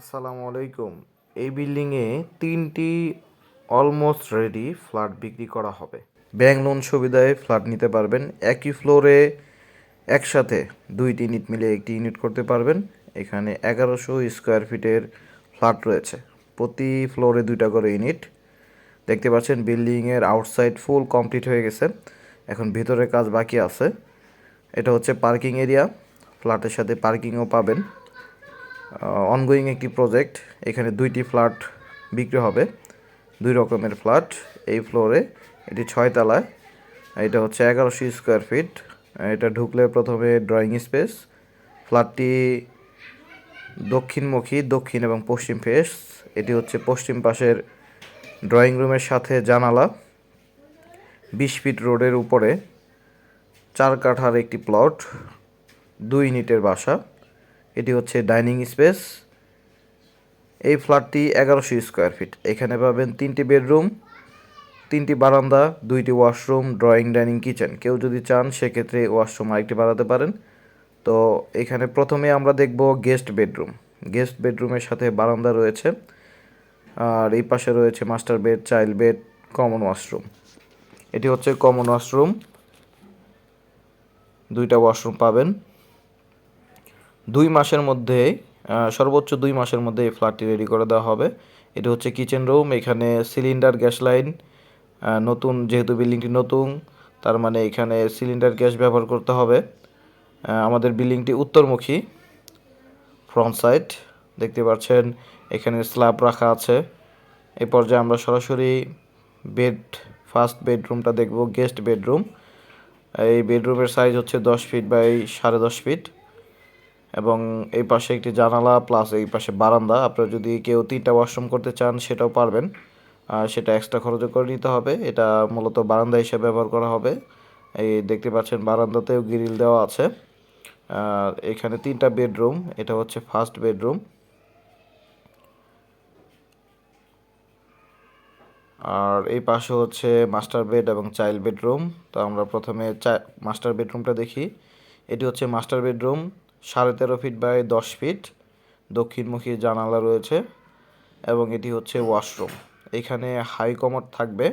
আসসালামু আলাইকুম। এই বিল্ডিংয়ে তিনটি অলমোস্ট রেডি ফ্ল্যাট বিক্রি করা হবে। ব্যাংক লোন সুবিধায় ফ্ল্যাট নিতে পারবেন। একই ফ্লোরে একসাথে দুইটি ইউনিট মিলে একটি ইউনিট করতে পারবেন। এখানে এগারোশো স্কোয়ার ফিটের ফ্ল্যাট রয়েছে। প্রতি ফ্লোরে দুইটা করে ইউনিট দেখতে পাচ্ছেন বিল্ডিংয়ের আউটসাইড ফুল কমপ্লিট হয়ে গেছে। এখন ভিতরের কাজ বাকি আছে। এটা হচ্ছে পার্কিং এরিয়া ফ্ল্যাটের সাথে পার্কিংও পাবেন। অনগোয়িং একটি প্রজেক্ট এখানে দুইটি ফ্ল্যাট বিক্রি হবে, দুই রকমের ফ্ল্যাট এই ফ্লোরে এটি ছয় তলায় এটা হচ্ছে এগারোশো স্কোয়ার ফিট এটা ঢুকলে প্রথমে ড্রয়িং স্পেস ফ্ল্যাটটি দক্ষিণমুখী, দক্ষিণ এবং পশ্চিম ফেস এটি হচ্ছে পশ্চিম পাশের ড্রয়িং রুমের সাথে জানালা, বিশ ফিট রোডের উপরে, চার কাঠার একটি প্লট দুই ইউনিটের বাসা। এটি হচ্ছে ডাইনিং স্পেস। এই ফ্ল্যাটটি এগারোশো স্কোয়ার ফিট। এখানে পাবেন তিনটি বেডরুম, তিনটি বারান্দা, দুইটি ওয়াশরুম, ড্রয়িং, ডাইনিং, কিচেন। কেউ যদি চান, সেক্ষেত্রে ওয়াশরুম আরেকটি বাড়াতে পারেন। তো এখানে প্রথমে আমরা দেখব গেস্ট বেডরুম। গেস্ট বেডরুমের সাথে বারান্দা রয়েছে। আর এই পাশে রয়েছে master bed, child bed, common washroom. এটি হচ্ছে কমন ওয়াশরুম। দুইটা ওয়াশরুম পাবেন। দুই মাসের মধ্যে সর্বোচ্চ দুই মাসের মধ্যে এই ফ্ল্যাটটি রেডি করে দেওয়া হবে। এটা হচ্ছে কিচেন রুম, এখানে সিলিন্ডার, গ্যাস লাইন নতুন যেহেতু বিল্ডিংটি নতুন, তার মানে এখানে সিলিন্ডার, গ্যাস ব্যবহার করতে হবে। আমাদের বিল্ডিংটি উত্তরমুখী ফ্রন্ট সাইড দেখতে পাচ্ছেন, এখানে স্ল্যাব রাখা আছে। এই পর্যায়ে আমরা সরাসরি বেড ফার্স্ট বেডরুমটা দেখব গেস্ট বেডরুম এই বেডরুমের সাইজ হচ্ছে দশ ফিট বাই সাড়ে দশ ফিট এবং এই পাশে একটি জানালা প্লাস এই পাশে বারান্দা। আপনারা যদি কেউ তিনটা ওয়াশরুম করতে চান, সেটাও পারবেন। আর সেটা এক্সট্রা খরচও করে নিতে হবে। এটা মূলত বারান্দা হিসেবে ব্যবহার করা হবে। এই দেখতে পাচ্ছেন বারান্দাতেও গ্রিল দেওয়া আছে। আর এখানে তিনটা বেডরুম এটা হচ্ছে ফার্স্ট বেডরুম আর এই পাশে হচ্ছে মাস্টার বেড এবং চাইল্ড বেডরুম তো আমরা প্রথমে মাস্টার বেডরুমটা দেখি। এটি হচ্ছে মাস্টার বেডরুম সাড়ে তেরো ফিট বাই দশ ফিট দক্ষিণমুখী জানালা রয়েছে এবং এটি হচ্ছে ওয়াশরুম এখানে হাই কমোড থাকবে।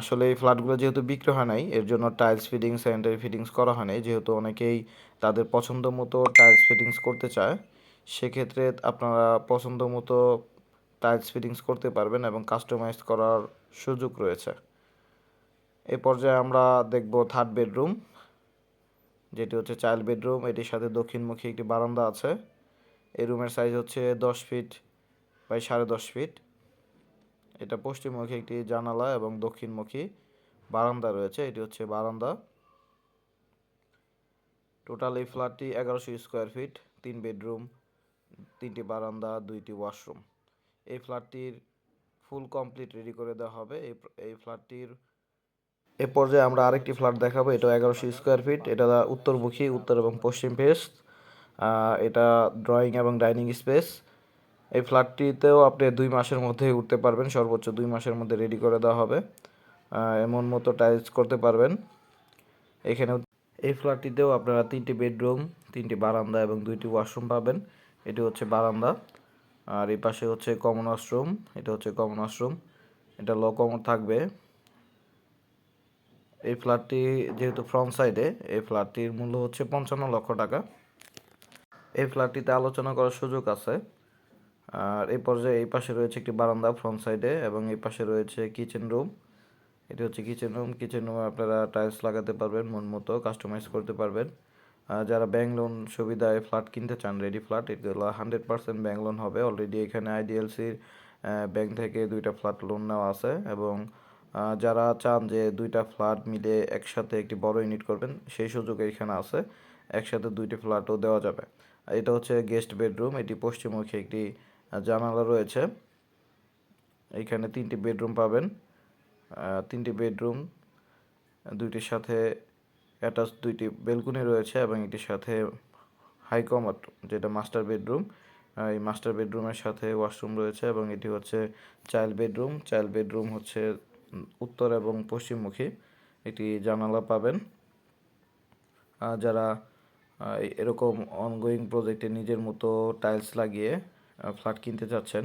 আসলে এই ফ্ল্যাটগুলো যেহেতু বিক্রি হয় নাই, এর জন্য টাইলস ফিটিংস স্যানিটারি ফিটিংস করা হয় নাই। যেহেতু অনেকেই তাদের পছন্দ মতো টাইলস ফিটিংস করতে চায়, সেক্ষেত্রে আপনারা পছন্দ মতো টাইলস ফিটিংস করতে পারবেন এবং কাস্টমাইজ করার সুযোগ রয়েছে। এই পর্যায়ে আমরা দেখব থার্ড বেডরুম যেটি হচ্ছে চাইল্ড বেডরুম এটির সাথে দক্ষিণমুখী একটি বারান্দা আছে। এই রুমের সাইজ হচ্ছে দশ ফিট বাই সাড়ে দশ ফিট এটা পশ্চিমমুখী একটি জানালা এবং দক্ষিণমুখী বারান্দা রয়েছে। এটি হচ্ছে বারান্দা। টোটাল এই ফ্ল্যাটটি এগারোশো স্কোয়ার ফিট তিন বেডরুম তিনটি বারান্দা, দুইটি ওয়াশরুম এই ফ্ল্যাটটির ফুল কমপ্লিট রেডি করে দেওয়া হবে। এই এই ফ্ল্যাটটির এ পর্যায়ে আমরা আরেকটি ফ্ল্যাট দেখাবো, এটা এগারোশো স্কোয়ার ফিট এটা উত্তরমুখী, উত্তর এবং পশ্চিম ফেস এটা ড্রয়িং এবং ডাইনিং স্পেস এই ফ্ল্যাটটিতেও আপনি দুই মাসের মধ্যে উঠতে পারবেন, সর্বোচ্চ দুই মাসের মধ্যে রেডি করে দেওয়া হবে। এমন মতো টাইলস করতে পারবেন। এখানেও এই ফ্ল্যাটটিতেও আপনারা তিনটি বেডরুম তিনটি বারান্দা এবং দুইটি ওয়াশরুম পাবেন। এটি হচ্ছে বারান্দা। আর এই পাশে হচ্ছে কমন ওয়াশরুম এটা হচ্ছে কমন ওয়াশরুম এটা লো কমন থাকবে। এই ফ্ল্যাটটি যেহেতু ফ্রন্ট সাইডে এই ফ্ল্যাটটির মূল্য হচ্ছে পঞ্চান্ন লক্ষ টাকা। এই ফ্ল্যাটটিতে আলোচনা করার সুযোগ আছে। আর এই পর্যায়ে এই পাশে রয়েছে একটি বারান্দা ফ্রন্ট সাইডে এবং এই পাশে রয়েছে কিচেন রুম এটি হচ্ছে কিচেন রুম কিচেন রুমে আপনারা টাইলস লাগাতে পারবেন, মন মতো কাস্টমাইজ করতে পারবেন। যারা ব্যাংক লোন সুবিধায় ফ্ল্যাট কিনতে চান রেডি ফ্ল্যাট এগুলো হান্ড্রেড পার্সেন্ট ব্যাংক লোন হবে। অলরেডি এখানে আইডিএলসির ব্যাংক থেকে দুইটা ফ্ল্যাট লোন নেওয়া আছে এবং যারা চান যে দুইটা ফ্ল্যাট মিলে একসাথে একটি বড় ইউনিট করবেন, সেই সুযোগ এখানে আছে। একসাথে দুইটি ফ্ল্যাটও দেওয়া যাবে। এটা হচ্ছে গেস্ট বেডরুম, এটি পশ্চিমমুখী একটি জানালা রয়েছে। এইখানে তিনটি বেডরুম পাবেন। তিনটি বেডরুম, দুইটির সাথে অ্যাটাচ দুইটি বেলকুনি রয়েছে এবং এটির সাথে হাই কমোড যেটা মাস্টার বেডরুম। এই মাস্টার বেডরুমের সাথে ওয়াশরুম রয়েছে এবং এটি হচ্ছে চাইল্ড বেডরুম। চাইল্ড বেডরুম হচ্ছে উত্তর এবং পশ্চিমমুখী একটি জানালা পাবেন। যারা এরকম অনগোয়িং প্রজেক্টে নিজের মতো টাইলস লাগিয়ে ফ্ল্যাট কিনতে চাচ্ছেন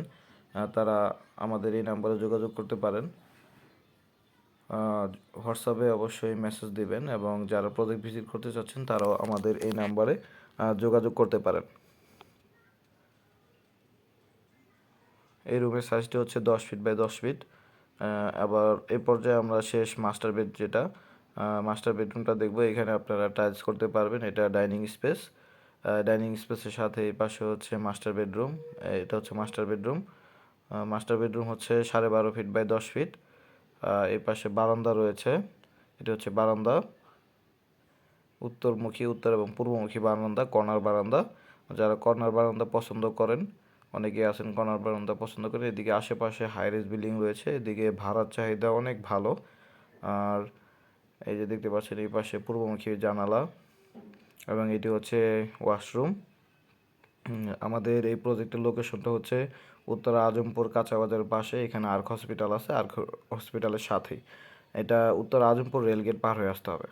তারা আমাদের এই নাম্বারে যোগাযোগ করতে পারেন। হোয়াটসঅ্যাপে অবশ্যই মেসেজ দিবেন এবং যারা প্রজেক্ট ভিজিট করতে চাচ্ছেন, তারাও আমাদের এই নাম্বারে যোগাযোগ করতে পারেন। এই রুমের সাইজটি হচ্ছে দশ ফিট বাই দশ ফিট আবার এই পর্যায়ে আমরা শেষ মাস্টার বেড যেটা মাস্টার বেডরুমটা দেখব। এখানে আপনারা টাইলস করতে পারবেন, এটা ডাইনিং স্পেস ডাইনিং স্পেসের সাথে এই পাশে হচ্ছে মাস্টার বেডরুম এটা হচ্ছে মাস্টার বেডরুম মাস্টার বেডরুম হচ্ছে সাড়ে বারো ফিট বাই দশ ফিট এই পাশে বারান্দা রয়েছে, এটা হচ্ছে বারান্দা। উত্তরমুখী, উত্তর এবং পূর্বমুখী বারান্দা কর্নার বারান্দা। যারা কর্নার বারান্দা পছন্দ করেন অনেকে আছেন কর্নার বারান্দা পছন্দ করেন এদিকে আশেপাশে হাইরেজ বিল্ডিং রয়েছে, এদিকে ভাড়ার চাহিদা অনেক ভালো। আর এই যে দেখতে পাচ্ছেন, এই পাশে পূর্বমুখী জানালা এবং এটি হচ্ছে ওয়াশরুম আমাদের এই প্রজেক্টের লোকেশনটা হচ্ছে উত্তরা আজমপুর কাঁচাবাজারের পাশে। এখানে আর্ক হসপিটাল আছে আর্ক হসপিটালের সাথেই। এটা উত্তর আজমপুর রেলগেট পার হয়ে আসতে হবে।